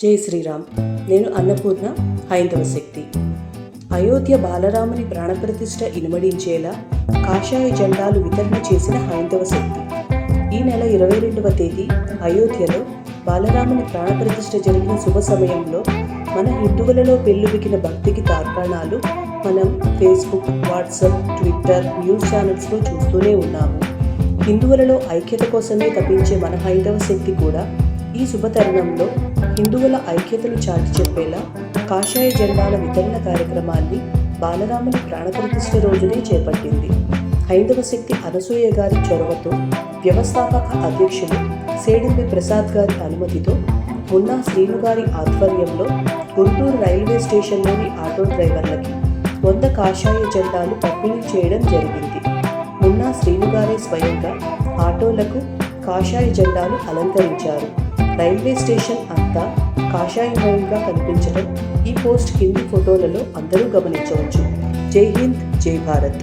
జై శ్రీరామ్. నేను అన్నపూర్ణ హైందవ శక్తి. అయోధ్య బాలరాముని ప్రాణప్రతిష్ఠ ఇనుమడించేలా కాషాయ జెండాలు వితరణ చేసిన హైందవ శక్తి. ఈ నెల ఇరవై రెండవ తేదీ అయోధ్యలో బాలరాముని ప్రాణప్రతిష్ఠ జరిగిన శుభ సమయంలో మన హిందువులలో పెళ్ళుబికిన భక్తికి తార్కాణాలు మనం ఫేస్బుక్ వాట్సాప్ ట్విట్టర్ న్యూస్ ఛానల్స్లో చూస్తూనే ఉన్నాము. హిందువులలో ఐక్యత కోసమే తప్పించే మన హైందవ శక్తి కూడా ఈ శుభతరుణంలో హిందువుల ఐక్యతను చాటి చెప్పేలా కాషాయ జెండాల వితరణ కార్యక్రమాన్ని బాలరాముని ప్రాణప్రతిష్ఠ రోజునే చేపట్టింది. హైందవ శక్తి అనసూయ గారి చొరవతో వ్యవస్థాపక అధ్యక్షులు సేడింబి ప్రసాద్ గారి అనుమతితో మున్నా శ్రీను గారి ఆధ్వర్యంలో గుంటూరు రైల్వే స్టేషన్లోని ఆటో డ్రైవర్లకి వంద కాషాయ జెండాలు పంపిణీ చేయడం జరిగింది. మున్నా శ్రీనుగారే స్వయంగా ఆటోలకు కాషాయ జెండాలు అలంకరించారు. రైల్వే స్టేషన్ అంతా కాషాయమయంగా కనిపించడం ఈ పోస్ట్ కింది ఫోటోలలో అందరూ గమనించవచ్చు. జై హింద్ జై భారత్.